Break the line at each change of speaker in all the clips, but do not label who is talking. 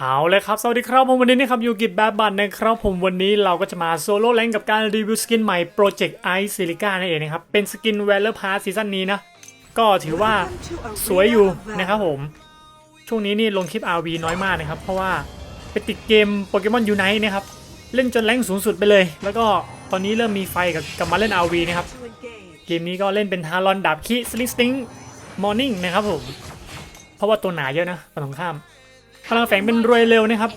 เอาเลยครับ สวัสดีครับผมวันนี้นะครับอยู่กิบแบบบันนะครับผมวันนี้เราก็จะมาโซโล่แรงกับการรีวิวสกินใหม่ Project Ice Silica นั่นเองนะครับ เป็นสกิน v a l o r Pass ซีซั่นนี้นะ ก็ถือว่าสวยอยู่นะครับผม ช่วงนี้นี่ลงคลิป RV น้อยมากนะครับ เพราะว่าไปติดเกมโปเกมอนยูไน e นะครับ เล่นจนแรงสูงสุดไปเลย แล้วก็ตอนนี้เริ่มมีไฟกับกลับมาเล่น RV นะครับ เกมนี้ก็เล่นเป็นทารอนดาบคิสลิงสติงมอร์นิ่งนะครับผม เพราะว่าตัวหนาเยอะนะฝั่งตรงข้าม พลังแฝงเป็นรวยเร็วนะครับ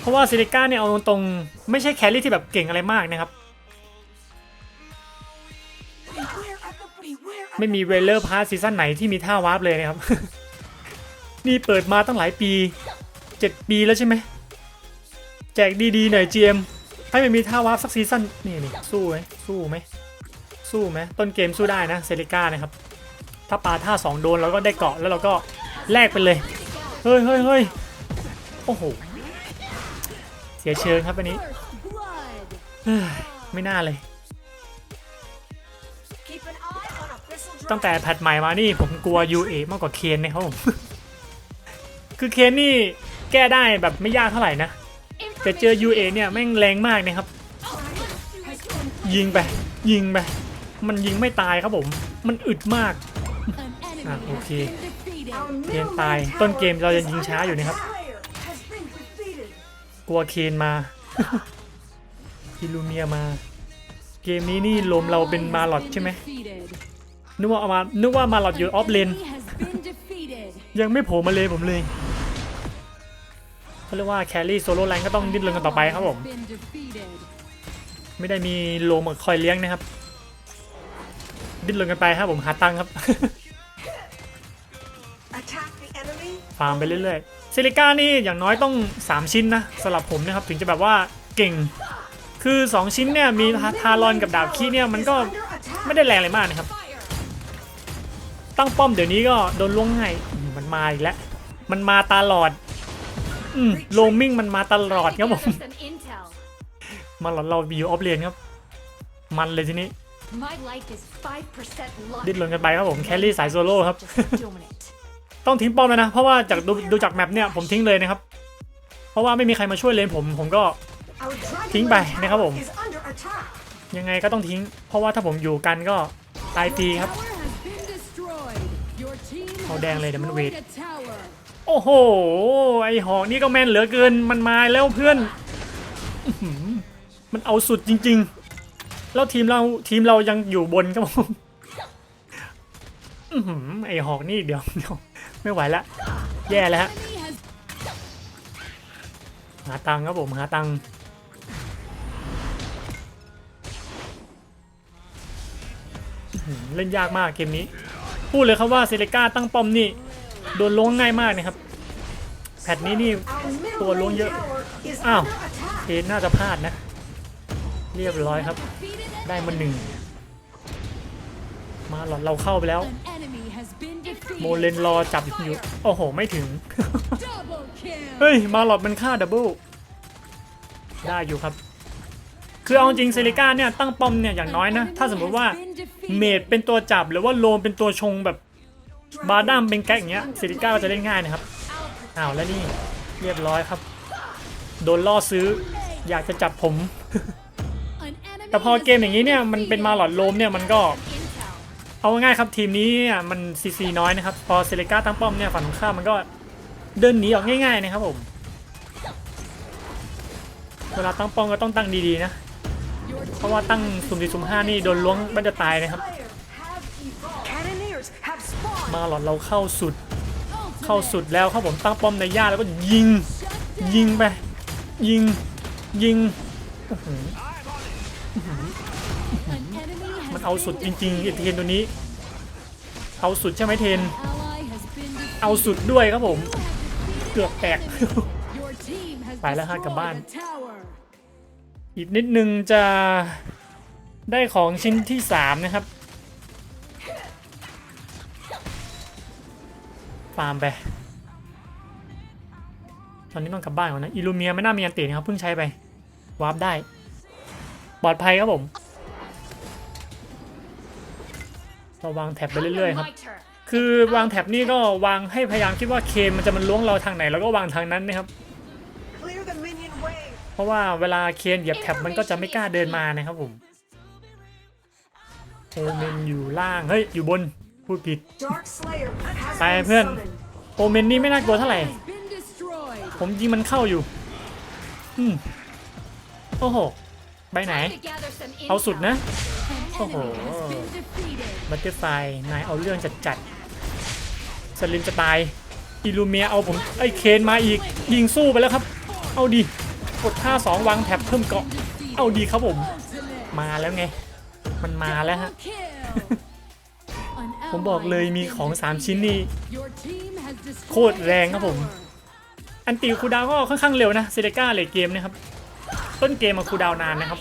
เพราะว่าซิลิก้าเนี่ยเอาตรงๆไม่ใช่แครี่ที่แบบเก่งอะไรมากนะครับ ไม่มีเวลเลอร์พาร์ซีซั่นไหนที่มีท่าวาร์ปเลยนะครับ นี่เปิดมาตั้งหลายปี 7 ปีแล้วใช่ไหมแจกดีๆหน่อย GM ให้มันมีท่าวาร์ปสักซีซั่นนี่นี่สู้ไหมสู้ไหมสู้ไหมต้นเกมสู้ได้นะเซริก้านะครับ ถ้าปาท่า 2 โดนเราก็ได้เกาะแล้วเราก็แลกไปเลย เฮ้ยเฮ้ยเฮ้ยโอ้โห เสียเชิงครับอันนี้ ไม่น่าเลย ตั้งแต่แพทใหม่มานี่ผมกลัว UA มากกว่าเคนนะครับผมคือเคนนี่แก้ได้แบบไม่ยากเท่าไหร่นะ แต่เจอ UA เนี่ยแม่งแรงมากนะครับ ยิงไป ยิงไป มันยิงไม่ตายครับผม มันอึดมากอะโอเค เคนตายต้นเกมเรายังยิงช้าอยู่นะครับ กลัวเคนมาอิลูเมียมา เกมนี้นี่ลมเราเป็นมาลอดใช่ไหมนึกว่าเอามานึกว่ามาลอดอยู่ออฟเลนยังไม่โผล่มาเลยผมเลยเขาเรียกว่าแครี่โซโล่แรงก็ต้องดิ้นรนกันต่อไปครับผมไม่ได้มีโลมาคอยเลี้ยงนะครับ ดิ้นรนกันไปครับผมหาตังครับาร์มไปเรื่อยๆซิลิก้านี่อย่างน้อยต้อง 3 ชิ้นนะสำหรับผมนะครับถึงจะแบบว่าเก่ง คือ 2 ชิ้นเนี่ยมีทารอนกับดาบคีเนี่ยมันก็ไม่ได้แรงอะไรมากนะครับ ตั้งป้อมเดี๋ยวนี้ก็โดนล้วงง่ายอืมมันมาอีกแล้วมันมาตลอดอืมโลมิงมันมาตลอดครับผมมาหลอดเราวิวออฟเลนครับ มันเลยทีนี้ดิ้นรนกันไปครับผมแครี่สายโซโล่ครับ ต้องทิ้งป้อมแล้วนะ เพราะว่าจากดูดูจากแมปเนี่ยผมทิ้งเลยนะครับ เพราะว่าไม่มีใครมาช่วยเลนผมผมก็ทิ้งไปนะครับผม ยังไงก็ต้องทิ้ง เพราะว่าถ้าผมอยู่กันก็ตายฟรีครับเอาแดงเลยเดี๋ยวมันเวทโอ้โห ไอหอกนี่ก็แม่นเหลือเกินมันมาแล้วเพื่อน มันเอาสุดจริง ๆ แล้วทีมเราทีมเรายังอยู่บนครับผมไอหอกนี่เดี๋ยวเดี๋ยว ไม่ไหวละแย่แล้วฮะหาตังครับผมหาตังเล่นยากมากเกมนี้ พูดเลยครับว่าเซเลกาตั้งป้อมนี่โดนล้วงง่ายมากนะครับ แพทนี้นี่ตัวล้วงเยอะ อ้าวเคนน่าจะพลาดนะ เรียบร้อยครับ ได้มาหนึ่งมาหลอดเราเข้าไปแล้ว โมเลนรอจับอยู่ โอ้โห ไม่ถึง เฮ้ย มาหลอดมันฆ่าดับเบิลได้อยู่ครับ คือเอาจริงเซริก้าเนี่ยตั้งป้อมเนี่ยอย่างน้อยนะ ถ้าสมมติว่าเมดเป็นตัวจับหรือว่าโลมเป็นตัวชงแบบบาดัมเป็นแก๊กอย่างเงี้ยเซริก้าก็จะเล่นง่ายนะครับอ้าวแล้วนี่เรียบร้อยครับ โดนล่อซื้อ อยากจะจับผม แต่พอเกมอย่างนี้เนี่ยมันเป็นมาหลอดโลมเนี่ยมันก็ เอาง่ายครับทีมนี้เนี่ยมันซีซีน้อยนะครับ พอเซเลกาตั้งป้อมเนี่ยฝั่งตรงข้ามมันก็เดินหนีออกง่าย ๆนะครับผมเวลาตั้งป้อมก็ต้องตั้งดีๆนะ เพราะว่าตั้งสุ่มสี่สุ่มห้านี่โดนล้วงบันจะตายนะครับ มาหลอดเราเข้าสุด เข้าสุดแล้วครับผมตั้งป้อมในหญ้าแล้วก็ยิง ยิงไป ยิง ยิง มันเอาสุดจริงๆไอเทนตัวนี้ เอาสุดใช่ไหมเทน เอาสุดด้วยครับผม เกือบแตก ไปแล้วฮะกลับบ้าน อีกนิดนึงจะได้ของชิ้นที่3นะครับฟาร์มไป ตอนนี้ต้องกลับบ้านก่อนนะ อิลูเมียไม่น่ามีอันตินะครับเพิ่งใช้ไป วาร์ปได้ ปลอดภัยครับผม เราวางแท็บไปเรื่อยๆครับ คือวางแท็บนี่ก็วางให้พยายามคิดว่าเคนมันจะมันล้วงเราทางไหนแล้วก็วางทางนั้นนะครับ
Clear the minion way.
เพราะว่าเวลาเคนเหยียบแท็บมันก็จะไม่กล้าเดินมานะครับผมโอเมนอยู่ล่าง เฮ้ย อยู่บน พูดผิด
Dark Slayer has
ไป
been
เพื่อน
summoned.
โอเมนนี่ไม่น่ากลัวเท่าไหร่
Been destroyed.
ผมยิงมันเข้าอยู่ อืมโอ้โห ไปไหน เอาสุดนะ
An
Oh.
enemy has been defeated.
บัตเตอร์ไฟนายเอาเรื่องจัดจัดๆสลิมจะตายอิลูเมียเอาผมไอ้ยเคนมาอีกยิงสู้ไปแล้วครับ เอาดีกดท่าสองวางแท็บเพิ่มเกาะ เอาดีครับผม
Ultimate
มาแล้วไง มันมาแล้วฮะ
kill. An
ผมบอกเลยมีของ 3 ชิ้นนี่
Your team has destroyed
โคตรแรงครับผม อันติคูลดาวน์ก็ค่อนข้างเร็วนะเซเดก้าเลทเกมนะครับ ต้นเกมมาคูลดาวน์นานนะครับ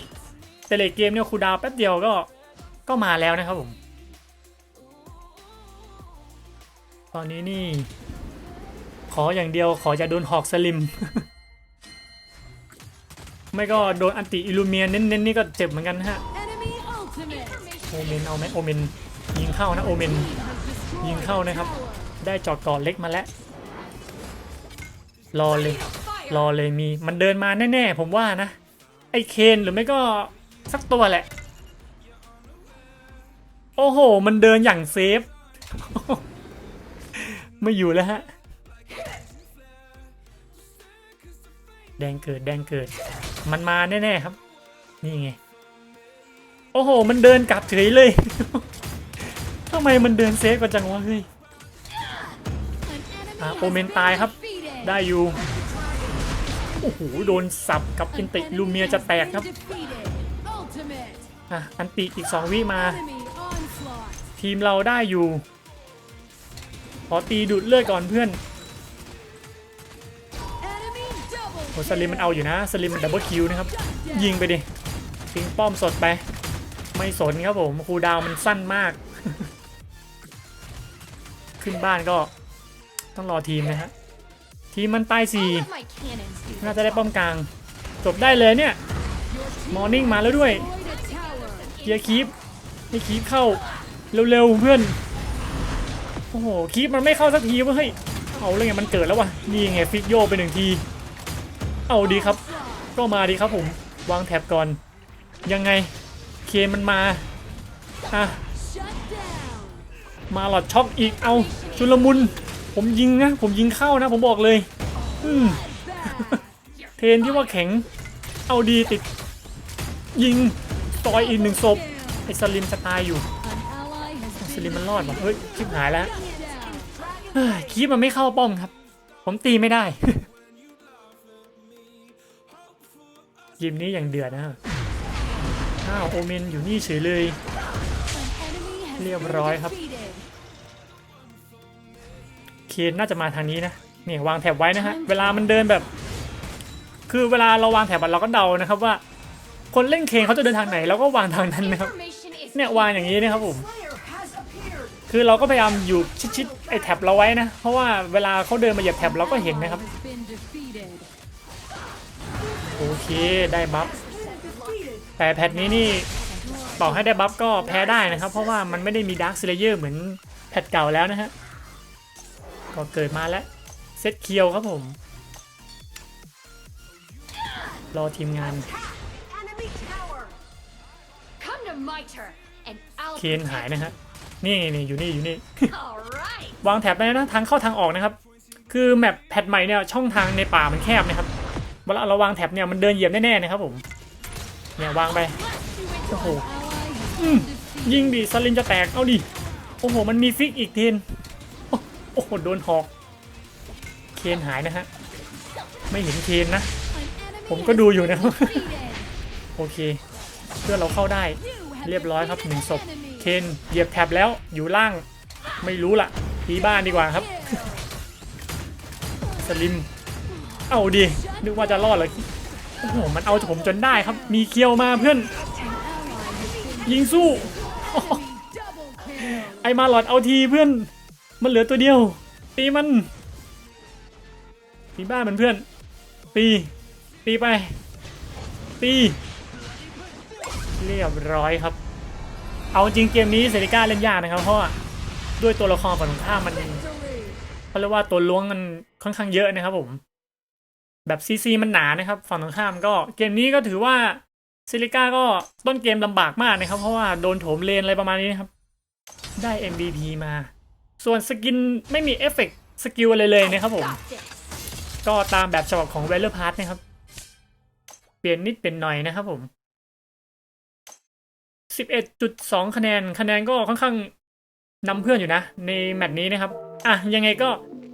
แต่เลทเกมเนี่ยคูลดาวน์แป๊บเดียวก็ ก็มาแล้วนะครับผม ตอนนี้นี่ ขออย่างเดียวขอจะโดนหอกสลิม ไม่ก็โดนอันติอิลูเมียเน้นๆนี่ก็เจ็บเหมือนกันฮะ โอเมนเอาไหมโอเมนยิงเข้านะโอเมนยิงเข้านะครับ ได้จอดก่อนเล็กมาแล้ว รอเลย รอเลยมี มันเดินมาแน่ๆ ผมว่านะ ไอเคนหรือไม่ก็สักตัวแหละ อ้โห มันเดินอย่างเซฟ ไม่อยู่แล้วฮะ แดงเกิดแดงเกิด มันมาแน่ๆครับ นี่ไง โอ้โห มันเดินกลับเฉยเลยทำไมมันเดินเซฟกันจังวะเฮ้ยอะโอเมนตายครับ ได้อยู่ โอ้โห โดนสับกับอินติลูเมียจะแตกครับ อะ อันติอีก2วิมา ทีมเราได้อยู่ ขอตีดูดเลือดก่อนเพื่อน
Enemy double
โอ้สลิมมันเอาอยู่นะสลิมมันดับเบิลคิวนะครับ ยิงไปดิทิ้งป้อมสดไป ไม่สนครับผมคูลดาวน์มันสั้นมาก ขึ้นบ้านก็ต้องรอทีมนะฮะทีมมันใต้สี่
my cannons do
น่าจะได้ป้อมกลาง จบได้เลยเนี่ยมอร์นิ่งมาแล้วด้วย
destroyed a tower.
เกียร์คีปให้คีปเข้า เร็วๆเพื่อน โอ้โหคีปมันไม่เข้าสักทีเว้ยเฮ้ยเอาแล้วไงมันเกิดแล้ววะนี่ไงฟิกโยไปหนึ่งที เอาดีครับ ก็มาดีครับผม วางแท็บก่อน ยังไง เคมันมา อะ มาหลอดช็อกอีก เอาชุลมุน ผมยิงนะ ผมยิงเข้านะ ผมบอกเลย อืมเทนที่ว่าแข็ง เอาดีติด ยิงต่อยอีกหนึ่งศพไอ้สลิมจะตายอยู่ ลิมมันรอดว่ะเฮ้ยชิบหายแล้วเฮ้ยคีบมันไม่เข้าป้อมครับ ผมตีไม่ได้ยิมนี้อย่างเดือดนะอ้าวโอเมนอยู่นี่เฉยเลย เรียบร้อยครับเคนน่าจะมาทางนี้นะเนี่ยวางแถบไว้นะฮะ เวลามันเดินแบบ คือเวลาเราวางแถบเราก็เดานะครับว่า คนเล่นเคนเขาจะเดินทางไหนเราก็วางทางนั้นนะครับ เนี่ยวางอย่างนี้นะครับผม คือเราก็พยายามอยู่ชิดๆไอ้แท็บเราไว้นะ เพราะว่าเวลาเขาเดินมาเหยียบแท็บเราก็เห็นนะครับ
Has been defeated.
โอเคได้บัฟ
Defeated.
แต่แพทนี้นี่ต่อให้ได้บัฟก็แพ้ได้นะครับ เพราะว่ามันไม่ได้มีดาร์ค l เลเยอร์เหมือนแพทเก่าแล้วนะฮะก็เกิดมาแล้วเซตเคียวครับผม รอทีมงาน
Enemy tower.
come to my turn and I'll
เคนหายนะฮะ นี่นี่อยู่นี่อยู่นี่
All right.
วางแถบไปนะทางเข้าทางออกนะครับ คือแมปแพทใหม่เนี่ยช่องทางในป่ามันแคบนะครับเวลาเราวางแถบเนี่ยมันเดินเหยียบแน่ๆนะครับผมเนี่ยวางไปโอ้โห
Ally has
อืม
been defeated.
ยิงดิสลินจะแตกเอาดิโอ้โหมันมีฟิกอีกเทนโอ้โอ้โหโดนหอกเคนหายนะฮะไม่เห็นเคนนะ
An enemy
ผมก็ดูอยู่นะ
has been defeated.
โอเค เพื่อเราเข้าได้
You have
เรียบร้อยครับ
defeated
หนึ่งศพ
an enemy.
เคนเหยียบแท็บแล้วอยู่ล่างไม่รู้ละตีบ้านดีกว่าครับ
Kill.
สลิม เอาดินึกว่าจะรอดเหรอโอ้โหมันเอาผมจนได้ครับ มีเคียวมาเพื่อน
An ally has been
ยิงสู้
enemy double kill.
ไอมาหลอดเอาทีเพื่อน มันเหลือตัวเดียว ตีมันตีบ้านมันเพื่อน ตี ตีไป ตี เรียบร้อยครับ เอาจริงเกมนี้เซริก้าเล่นยากนะครับ เพราะว่าด้วยตัวละครฝั่งตรงข้ามมันเขาเรียกว่าตัวล้วงมันค่อนข้างเยอะนะครับ ผม แบบซีซีมันหนานะครับ ฝั่งตรงข้ามก็เกมนี้ก็ถือว่าซิลิก้าก็ต้นเกมลำบากมากนะครับ เพราะว่าโดนโถมเลนอะไรประมาณนี้นะครับ ได้ MVP มา ส่วนสกินไม่มีเอฟเฟกต์สกิลอะไรเลยนะครับผม ก็ตามแบบฉบับของ v a l o r p a s s นะครับ เปลี่ยนนิดเป็นหน่อยนะครับผม สิบเอ็ดจุดสองคะแนนคะแนนก็ค่อนข้างนำเพื่อนอยู่นะ ในแมตช์นี้นะครับ อะ ยังไงก็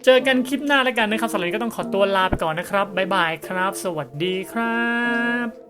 เจอกันคลิปหน้าแล้วกันนะครับสำหรับนี้ก็ต้องขอตัวลาไปก่อนนะครับ บ๊ายบายครับ สวัสดีครับ